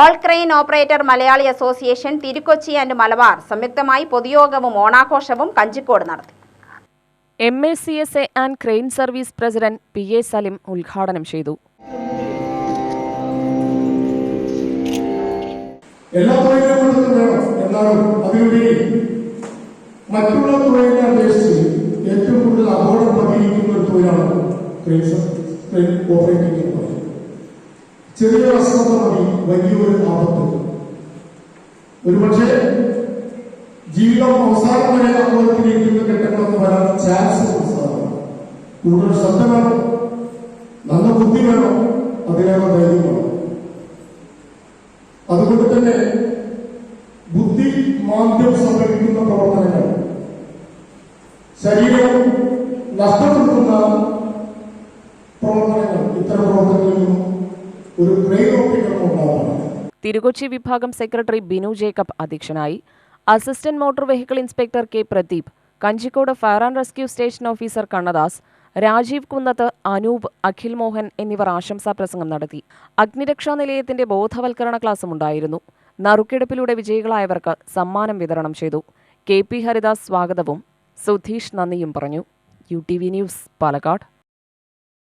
All crane operator Malayali association Thirukochi and Malabar സംയുക്തമായി പൊതുയോഗവും ഓണാഘോഷവും കഞ്ചിക്കോട് നടത്തി. M A C S A and crane service president P A Salim ഉദ്ഘാടനം ചെയ്തു. എല്ലാ വേണം മറ്റുള്ള തൊഴിലിനെ അപേക്ഷിച്ച് ഏറ്റവും കൂടുതൽ അപകടം പതിയിരിക്കുന്ന ഒരു തൊഴിലാണ് ട്രെയിൻ ഓപ്പറേറ്റിംഗ് ചെറിയ അശ്രദ്ധ മതി വലിയൊരു ആപത്ത്. ഒരുപക്ഷെ ജീവിതം അവസാനം വരെ അപകടത്തിലിരിക്കുന്ന ഘട്ടങ്ങളൊക്കെ വരാൻ ചാൻസ് കൂടുതൽ ശ്രദ്ധ വേണം. നല്ല ബുദ്ധി വേണം. അതിനേറെ ധൈര്യം വേണം. അതുകൊണ്ട് തന്നെ ബുദ്ധി മാന്ദ്യം സംഭവിക്കുന്ന പ്രവർത്തനങ്ങൾ ശരീരം നഷ്ടപ്പെടുത്തുന്ന പ്രവർത്തനങ്ങൾ ഇത്തരം പ്രവർത്തനങ്ങളിൽ നിന്നും ഒരു തിരുകൊച്ചി വിഭാഗം സെക്രട്ടറി ബിനു ജേക്കബ് അധ്യക്ഷനായി. Assistant motor vehicle inspector K. Pradeep Kanjikode fire and rescue station officer Kannadas Rajeev Kunnath Anoop Akhil Mohan എന്നിവർ ആശംസാ പ്രസംഗം നടത്തി. അഗ്നിരക്ഷാ നിലയത്തിന്റെ ബോധവൽക്കരണ ക്ലാസും ഉണ്ടായിരുന്നു. നറുക്കെടുപ്പിലൂടെ വിജയികളായവർക്ക് സമ്മാനം വിതരണം ചെയ്തു. കെ. പി. ഹരിദാസ് സ്വാഗതവും സുധീഷ് നന്ദിയും പറഞ്ഞു. U T V news Palakkad.